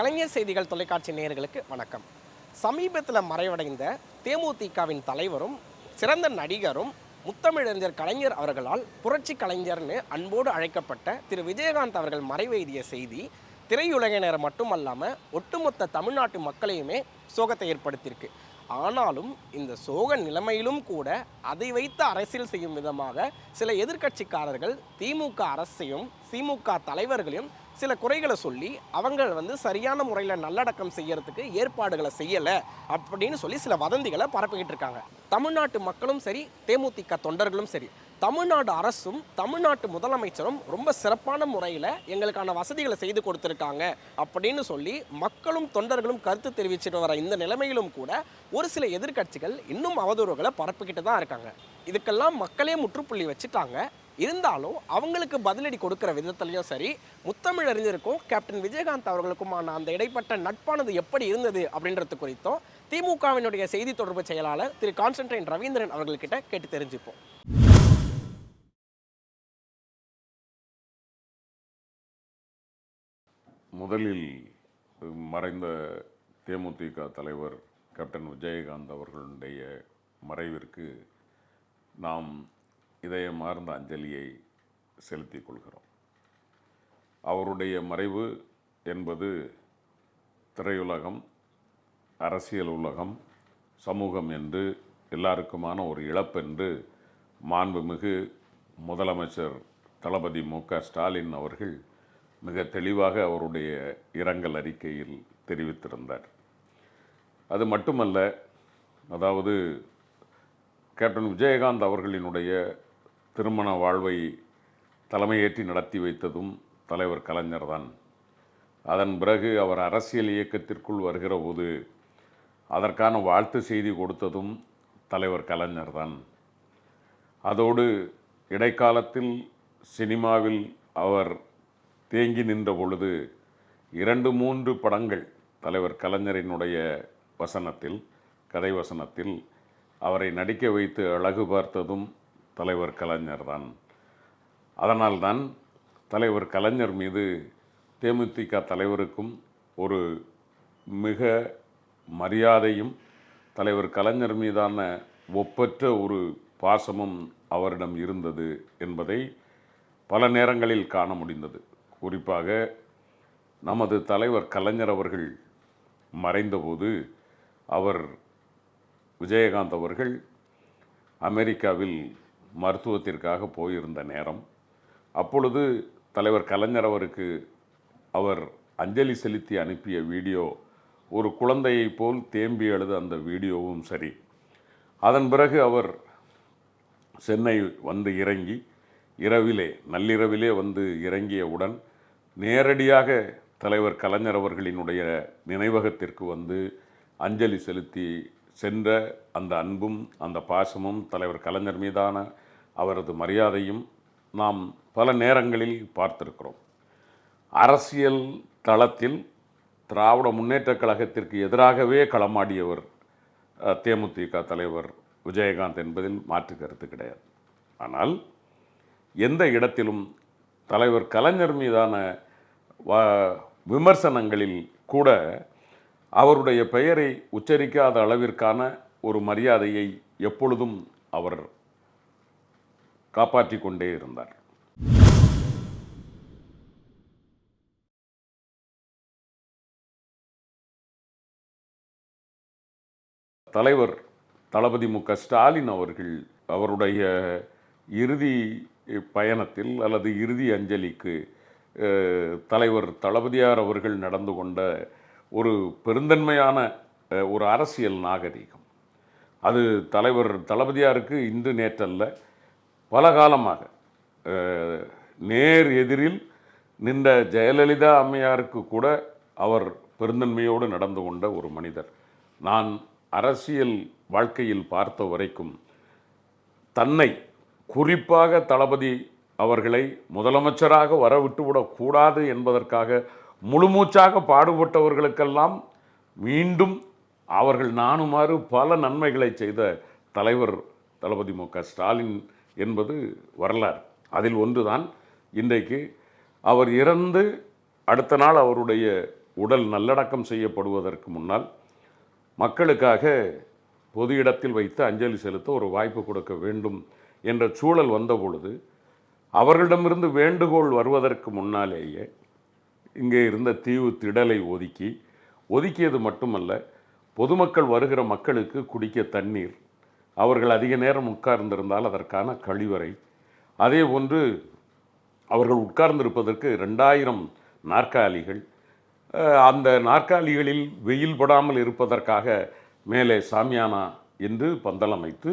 கலைஞர் செய்திகள் தொலைக்காட்சி நேயர்களுக்கு வணக்கம். சமீபத்தில் மறைவடைந்த தேமுதிகவின் தலைவரும் சிறந்த நடிகரும் முத்தமிழறிஞர் கலைஞர் அவர்களால் புரட்சி கலைஞர்னு அன்போடு அழைக்கப்பட்ட திரு. விஜயகாந்த் அவர்கள் மறைவெய்திய செய்தி திரையுலகினர் மட்டுமல்லாமல் ஒட்டுமொத்த தமிழ்நாட்டு மக்களையுமே சோகத்தை ஏற்படுத்தியிருக்கு. ஆனாலும் இந்த சோக நிலைமையிலும் கூட அதை வைத்து அரசியல் செய்யும் விதமாக சில எதிர்க்கட்சிக்காரர்கள் திமுக அரசையும் திமுக தலைவர்களையும் சில குறைகளை சொல்லி அவங்க வந்து சரியான முறையில் நல்லடக்கம் செய்யறதுக்கு ஏற்பாடுகளை செய்யலை அப்படின்னு சொல்லி சில வதந்திகளை பரப்பிக்கிட்டு இருக்காங்க. தமிழ்நாட்டு மக்களும் சரி தேமுதிக தொண்டர்களும் சரி தமிழ்நாடு அரசும் தமிழ்நாட்டு முதலமைச்சரும் ரொம்ப சிறப்பான முறையில் எங்களுக்கான வசதிகளை செய்து கொடுத்துருக்காங்க அப்படின்னு சொல்லி மக்களும் தொண்டர்களும் கருத்து தெரிவிச்சுட்டு வர இந்த நிலைமையிலும் கூட ஒரு சில எதிர்க்கட்சிகள் இன்னும் அவதூறுகளை பரப்பிக்கிட்டு தான் இருக்காங்க. இதுக்கெல்லாம் மக்களே முற்றுப்புள்ளி வச்சுட்டாங்க. இருந்தாலும் அவங்களுக்கு பதிலடி கொடுக்குற விதத்துலையும் சரி முத்தமிழறிஞருக்கும் கேப்டன் விஜயகாந்த் அவர்களுக்குமான அந்த இடைப்பட்ட நட்பானது எப்படி இருந்தது அப்படின்றது குறித்தும் திமுகவினுடைய செய்தி தொடர்பு செயலாளர் திரு கான்ஸ்டன்டைன் ரவீந்திரன் அவர்கள்கிட்ட கேட்டு தெரிஞ்சுப்போம். முதலில் மறைந்த தேமுதிக தலைவர் கேப்டன் விஜயகாந்த் அவர்களுடைய மறைவிற்கு நாம் இதயமார்ந்த அஞ்சலியை செலுத்திக் கொள்கிறோம். அவருடைய மறைவு என்பது திரையுலகம் அரசியல் உலகம் சமூகம் என்று எல்லாருக்குமான ஒரு இழப்பென்று மாண்புமிகு முதலமைச்சர் தளபதி மு க ஸ்டாலின் அவர்கள் மிக தெளிவாக அவருடைய இரங்கல் அறிக்கையில் தெரிவித்திருந்தார். அது மட்டுமல்ல அதாவது கேப்டன் விஜயகாந்த் அவர்களினுடைய திருமண வாழ்வை தலைமையேற்றி நடத்தி வைத்ததும் தலைவர் கலைஞர்தான். அதன் பிறகு அவர் அரசியல் இயக்கத்திற்குள் வருகிற போது அதற்கான வாழ்த்து செய்தி கொடுத்ததும் தலைவர் கலைஞர்தான். அதோடு இடைக்காலத்தில் சினிமாவில் அவர் தேங்கி நின்ற பொழுது இரண்டு மூன்று படங்கள் தலைவர் கலைஞரினுடைய வசனத்தில் கதை வசனத்தில் அவரை நடிக்க வைத்து அழகு பார்த்ததும் தலைவர் கலைஞர்தான் அதனால்தான் தலைவர் கலைஞர் மீது தேமுதிக தலைவருக்கும் ஒரு மிக மரியாதையும் தலைவர் கலைஞர் மீதான ஒப்பற்ற ஒரு பாசமும் அவரிடம் இருந்தது என்பதை பல நேரங்களில் காண முடிந்தது. குறிப்பாக நமது தலைவர் கலைஞர் அவர்கள் மறைந்தபோது அவர் விஜயகாந்த் அவர்கள் அமெரிக்காவில் மருத்துவத்திற்காக போயிருந்த நேரம். அப்பொழுது தலைவர் கலைஞர் அவருக்கு அவர் அஞ்சலி செலுத்தி அனுப்பிய வீடியோ ஒரு குழந்தையைப் போல் தேம்பி எழுத அந்த வீடியோவும் சரி. அதன் பிறகு அவர் சென்னை வந்து இறங்கி இரவிலே நள்ளிரவிலே வந்து இறங்கியவுடன் நேரடியாக தலைவர் கலைஞர் அவர்களினுடைய நினைவகத்திற்கு வந்து அஞ்சலி செலுத்தி சென்ற அந்த அன்பும் அந்த பாசமும் தலைவர் கலைஞர் மீதான அவரது மரியாதையும் நாம் பல நேரங்களில் பார்த்திருக்கிறோம். அரசியல் தளத்தில் திராவிட முன்னேற்றக் கழகத்திற்கு எதிராகவே களமாடியவர் தேமுதிக தலைவர் விஜயகாந்த் என்பதில் மாற்று கருத்து கிடையாது. ஆனால் எந்த இடத்திலும் தலைவர் கலைஞர் மீதான வ- விமர்சனங்களில் கூட அவருடைய பெயரை உச்சரிக்காத அளவிற்கான ஒரு மரியாதையை எப்பொழுதும் அவர் காப்பாற்றி கொண்டே இருந்தார். தலைவர் தளபதி மு க ஸ்டாலின் அவர்கள் அவருடைய இறுதி பயணத்தில் அல்லது இறுதி அஞ்சலிக்கு தலைவர் தளபதியார் அவர்கள் நடந்து கொண்ட ஒரு பெருந்தன்மையான ஒரு அரசியல் நாகரீகம். அது தலைவர் தளபதியாருக்கு இன்று நேற்றல்ல பல காலமாக நேர் எதிரில் நின்ற ஜெயலலிதா அம்மையாருக்கு கூட அவர் பெருந்தன்மையோடு நடந்து கொண்ட ஒரு மனிதர். நான் அரசியல் வாழ்க்கையில் பார்த்த வரைக்கும் தன்னை குறிப்பாக தளபதி அவர்களை முதலமைச்சராக வரவிட்டுவிடக் கூடாது என்பதற்காக முழுமூச்சாக பாடுபட்டவர்களுக்கெல்லாம் மீண்டும் அவர்கள் நானுமாறு பல நன்மைகளை செய்த தலைவர் தளபதி மு க ஸ்டாலின் என்பது வரலாறு. அதில் ஒன்றுதான் இன்றைக்கு அவர் இறந்து அடுத்த நாள் அவருடைய உடல் நல்லடக்கம் செய்யப்படுவதற்கு முன்னால் மக்களுக்காக பொது இடத்தில் வைத்து அஞ்சலி செலுத்த ஒரு வாய்ப்பு கொடுக்க வேண்டும் என்ற சூழல் வந்த பொழுது அவர்களிடமிருந்து வேண்டுகோள் வருவதற்கு முன்னாலேயே இங்கே இருந்த தீவு திடலை ஒதுக்கி ஒதுக்கியது மட்டுமல்ல பொதுமக்கள் வருகிற மக்களுக்கு குடிக்க தண்ணீர். அவர்கள் அதிக நேரம் உட்கார்ந்திருந்தால் அதற்கான கழிவறை. அதே போன்று அவர்கள் உட்கார்ந்திருப்பதற்கு ரெண்டாயிரம் நாற்காலிகள். அந்த நாற்காலிகளில் வெயில் படாமல் இருப்பதற்காக மேலே சாமியானா என்று பந்தலமைத்து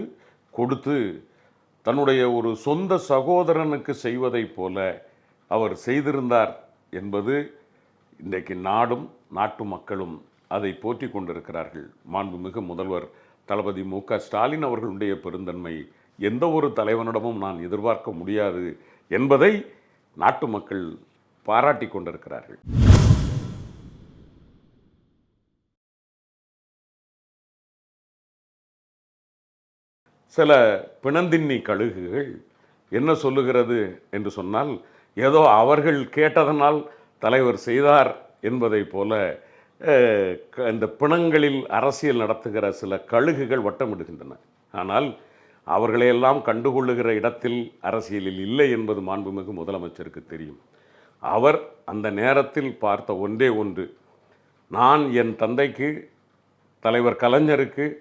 கொடுத்து தன்னுடைய ஒரு சொந்த சகோதரனுக்கு செய்வதைப் போல அவர் செய்திருந்தார். என்பது இன்றைக்கு நாடும் நாட்டு மக்களும் அதை போற்றி கொண்டிருக்கிறார்கள். மாண்புமிகு முதல்வர் தளபதி மு க. ஸ்டாலின் அவர்களுடைய பெருந்தன்மை எந்த ஒரு தலைவனிடமும் நான் எதிர்பார்க்க முடியாது என்பதை நாட்டு மக்கள் பாராட்டி கொண்டிருக்கிறார்கள். சில பிணந்தின்னி கழுகுகள் என்ன சொல்லுகிறது என்று சொன்னால் ஏதோ அவர்கள் கேட்டதனால் தலைவர் செய்தார் என்பதைப் போல க- இந்த பிணங்களில் அரசியல் நடத்துகிற சில கழுகுகள் வட்டமிடுகின்றன. ஆனால் அவர்களையெல்லாம் கண்டுகொள்ளுகிற இடத்தில் அரசியலில் இல்லை என்பது மாண்புமிகு முதலமைச்சருக்கு தெரியும். அவர் அந்த நேரத்தில் பார்த்த ஒன்றே ஒன்று. நான் என் தந்தைக்கு தலைவர் கலைஞருக்கு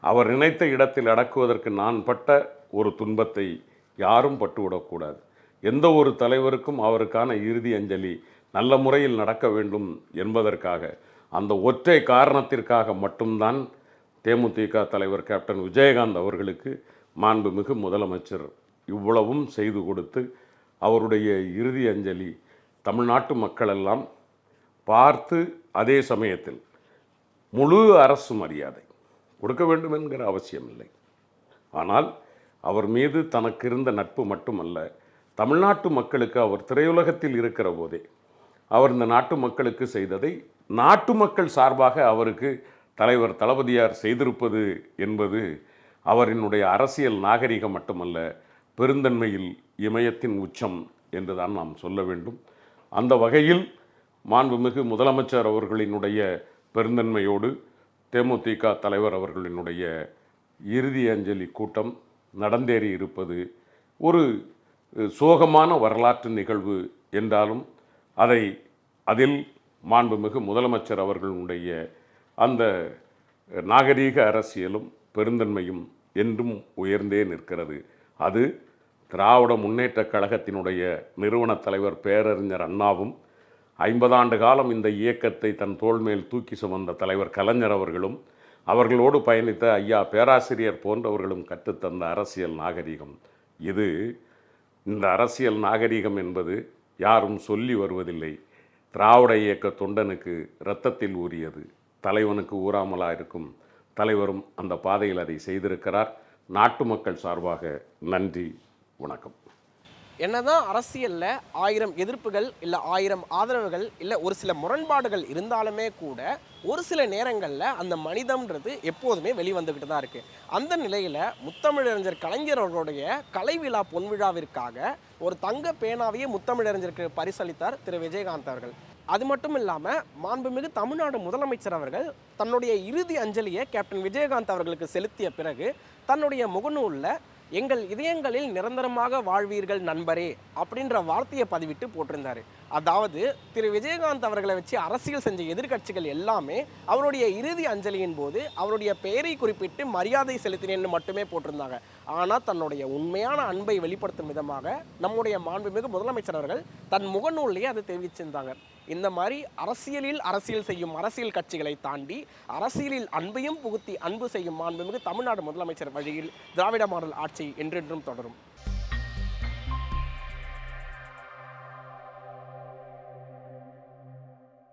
அவர் நினைத்த இடத்தில் அடக்குவதற்கு நான் பட்ட ஒரு துன்பத்தை யாரும் பட்டுவிடக்கூடாது. எந்த ஒரு தலைவருக்கும் அவருக்கான இறுதி அஞ்சலி நல்ல முறையில் நடக்க வேண்டும் என்பதற்காக அந்த ஒற்றை காரணத்திற்காக மட்டும்தான் தேமுதிக தலைவர் கேப்டன் விஜயகாந்த் அவர்களுக்கு மாண்புமிகு முதலமைச்சர் இவ்வளவும் செய்து கொடுத்து அவருடைய இறுதி அஞ்சலி தமிழ்நாட்டு மக்களெல்லாம் பார்த்து அதே சமயத்தில் முழு அரசு மரியாதை கொடுக்க வேண்டும் என்கிற அவசியமில்லை. ஆனால் அவர் மீது தனக்கு இருந்த நட்பு மட்டுமல்ல தமிழ்நாட்டு மக்களுக்கு அவர் திரையுலகத்தில் இருக்கிற போதே அவர் இந்த நாட்டு மக்களுக்கு செய்ததை நாட்டு மக்கள் சார்பாக அவருக்கு தலைவர் தளபதியார் செய்திருப்பது என்பது அவரினுடைய அரசியல் நாகரிகம் மட்டுமல்ல பெருந்தன்மையில் இமயத்தின் உச்சம் என்றுதான் நாம் சொல்ல வேண்டும். அந்த வகையில் மாண்புமிகு முதலமைச்சர் அவர்களினுடைய பெருந்தன்மையோடு தேமுதிக தலைவர் அவர்களினுடைய இறுதி அஞ்சலி கூட்டம் நடந்தேறி இருப்பது ஒரு சோகமான வரலாற்று நிகழ்வு என்றாலும் அதை அதில் மாண்புமிகு முதலமைச்சர் அவர்களுடைய அந்த நாகரீக அரசியலும் பெருந்தன்மையும் என்றும் உயர்ந்தே நிற்கிறது. அது திராவிட முன்னேற்ற கழகத்தினுடைய நிறுவன தலைவர் பேரறிஞர் அண்ணாவும் ஐம்பதாண்டு காலம் இந்த இயக்கத்தை தன் தோல் மேல் தூக்கி சுமந்த தலைவர் கலைஞர் அவர்களும் அவர்களோடு பயணித்த ஐயா பேராசிரியர் போன்றவர்களும் கற்றுத்தந்த அரசியல் நாகரிகம். இது இந்த அரசியல் நாகரிகம் என்பது யாரும் சொல்லி வருவதில்லை. திராவிட இயக்க தொண்டனுக்கு இரத்தத்தில் ஊறியது. தலைவனுக்கு ஊறாமலா இருக்கும். தலைவரும் அந்த பாதையில் அதை செய்திருக்கிறார். நாட்டு மக்கள் சார்பாக நன்றி வணக்கம். என்னதான் அரசியலில் ஆயிரம் எதிர்ப்புகள் இல்லை ஆயிரம் ஆதரவுகள் இல்லை ஒரு சில முரண்பாடுகள் இருந்தாலுமே கூட ஒரு சில நேரங்களில் அந்த மனிதம்ன்றது எப்போதுமே வெளிவந்துக்கிட்டு தான் இருக்குது அந்த நிலையில் முத்தமிழறிஞர் கலைஞர் அவர்களுடைய கலை விழா பொன்விழாவிற்காக ஒரு தங்க பேனாவையே முத்தமிழறிஞருக்கு பரிசளித்தார் திரு விஜயகாந்த் அவர்கள். அது மட்டும் இல்லாமல் மாண்புமிகு தமிழ்நாடு முதலமைச்சர் அவர்கள் தன்னுடைய இறுதி அஞ்சலியை கேப்டன் விஜயகாந்த் அவர்களுக்கு செலுத்திய பிறகு தன்னுடைய முகநூலில் எங்கள் இதயங்களில் நிரந்தரமாக வாழ்வீர்கள் நண்பரே அப்படின்ற வார்த்தையை பதிவிட்டு போட்டிருந்தார். அதாவது திரு. விஜயகாந்த் அவர்களை வச்சு அரசியல் செஞ்ச எதிர்க்கட்சிகள் எல்லாமே அவருடைய இறுதி அஞ்சலியின் போது அவருடைய பெயரை குறிப்பிட்டு மரியாதை செலுத்தினேன்னு மட்டுமே போட்டிருந்தாங்க. ஆனால் தன்னுடைய உண்மையான அன்பை வெளிப்படுத்தும் விதமாக நம்முடைய மாண்புமிகு முதலமைச்சர் அவர்கள் தன் முகநூல்லையே அதை தெரிவிச்சிருந்தாங்க. இந்த மாதிரி அரசியலில் அரசியல் செய்யும் அரசியல் கட்சிகளை தாண்டி அரசியலில் அன்பையும் புகுத்தி அன்பு செய்யும் மாண்புமிகு தமிழ்நாடு முதலமைச்சர் வழியில் திராவிட மாடல் ஆட்சி என்றென்றும் தொடரும்.